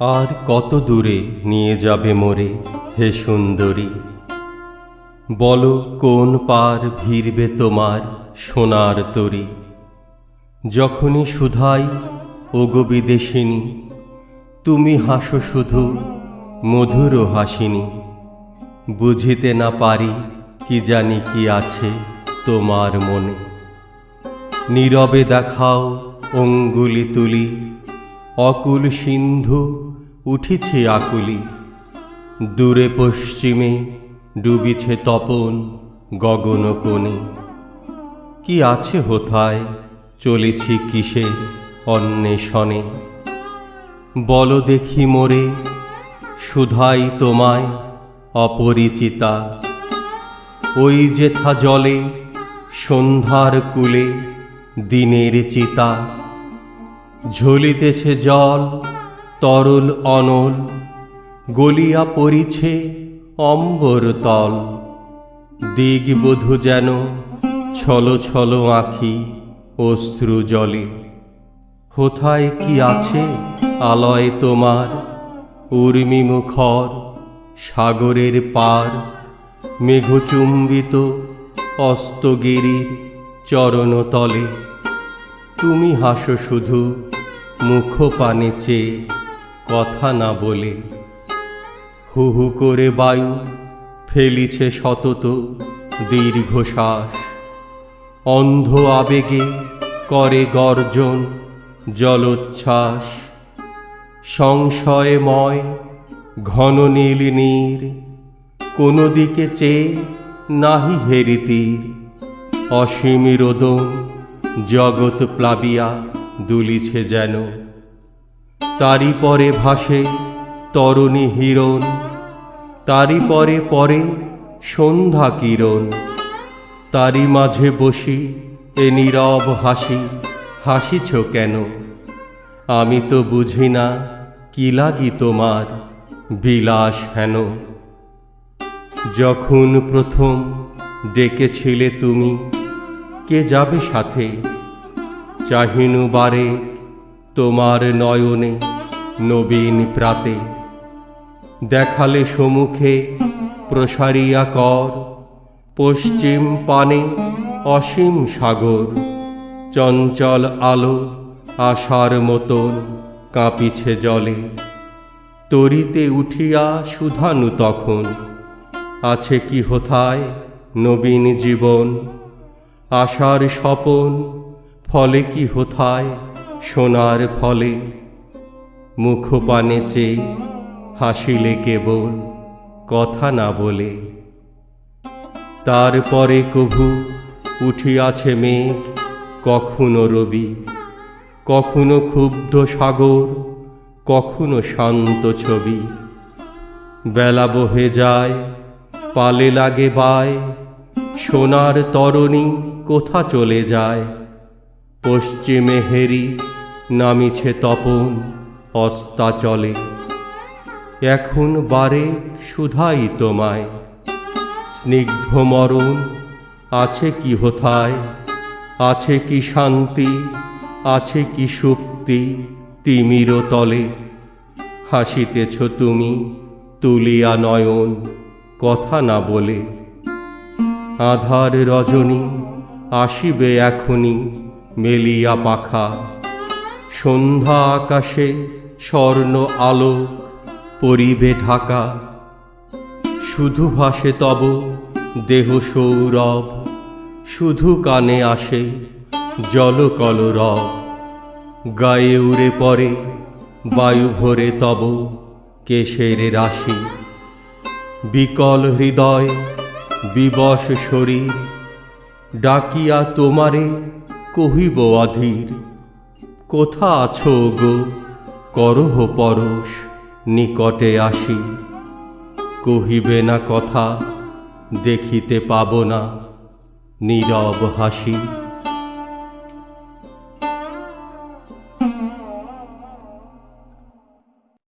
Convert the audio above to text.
আর কত দূরে নিয়ে যাবে মোরে, হে সুন্দরী? বলো, কোন পার ভিড়বে তোমার সোনার তরী? যখনই সুধাই, ওগো বিদেশিনী, তুমি হাসো শুধু মধুর হাসিনী। বুঝিতে না পারি কি জানি কি আছে তোমার মনে? নীরবে দেখাও অঙ্গুলি তুলি, অকুল সিন্ধু উঠিছে আকুলি। দূরে পশ্চিমে ডুবিছে তপন গগন কোণে। কি আছে হোথায়, চলেছি কিসে অন্বেষণে? বল দেখি মোরে, সুধাই তোমায় অপরিচিতা। ওই যেথা জলে, সন্ধ্যার কুলে দিনের চিতা। ঝলিতেছে জল, তরল অনল, গলিয়া পড়িছে অম্বর তল। দিগবধূ যেন ছল ছল আঁখি অশ্রু জলে। কোথায় কি আছে আলয় তোমার? উর্মি মুখর সাগরের পার। মেঘচুম্বিত অস্তগিরির চরণতলে। তুমি হাসো শুধু মুখ পানে চেয়ে কথা না বলে। হু হু করে বায়ু ফেলিছে সতত দীর্ঘশ্বাস। অন্ধ আবেগে করে গর্জন জলোচ্ছ্বাস। সংশয়ময় ঘন নীল নীর কোনো দিকে চেয়ে নাহি হেরিতীর অসীম রোদন জগৎ প্লাবিয়া দুলিছে যেন। তারি পরে ভাসে তরণী হিরণ। তারি পরে পরে সন্ধ্যা কিরণ। তারি মাঝে বসি এ নীরব হাসি, হাসিছ কেন? আমি তো বুঝি না কি লাগি তোমার বিলাস হেন। যখন প্রথম ডেকেছিলে তুমি, কে যাবে সাথে? চাহিনু বারে তোমার নয়নে নবীন প্রাতে। দেখালে সম্মুখে প্রসারিয়া কর পশ্চিম পানে অসীম সাগর, চঞ্চল আলো আশার মতন কাঁপিছে জলে। তরিতে উঠিয়া সুধানু তখন আছে কি হোথায় নবীন জীবন? আশার স্বপন ফলে কি হোথায় সোনার ফলে? মুখপানে চেয়ে হাসিলে কেবল কথা না বলে। তারপরে কভু উঠিয়াছে মেঘ, কখনো রবি, কখনো ক্ষুব্ধ সাগর, কখনো শান্ত ছবি। বেলা বহে যায় পালে লাগে বায়, সোনার তরণী কোথা চলে যায়? পশ্চিমে হেরি নামিছে তপন, অস্তাচলে। এখন বারে সুধাই তোমায়, স্নিগ্ধ মরণ আছে কি হোথায়? আছে কি শান্তি, আছে কি সুক্তি তিমির তলে হাসিতেছ তুমি তুলিয়া নয়ন কথা না বলে। আধার রজনী আসিবে এখনি মেলিয়া পাখা। সন্ধ্যা আকাশে স্বর্ণ আলোক পরিবে ঢাকা। শুধু ভাসে তব দেহ সৌরভ, শুধু কানে আসে জলকলরব গায়ে উড়ে পড়ে, বায়ু ভরে তব কেশের রাশি। বিকল হৃদয়, বিবশ শরীর, ডাকিয়া তোমারে কহিব অধীর, কোথা আছো গো? করহ পরশ, নিকটে আসি। কহিবে না কথা, দেখিতে পাব না, নীরব হাসি।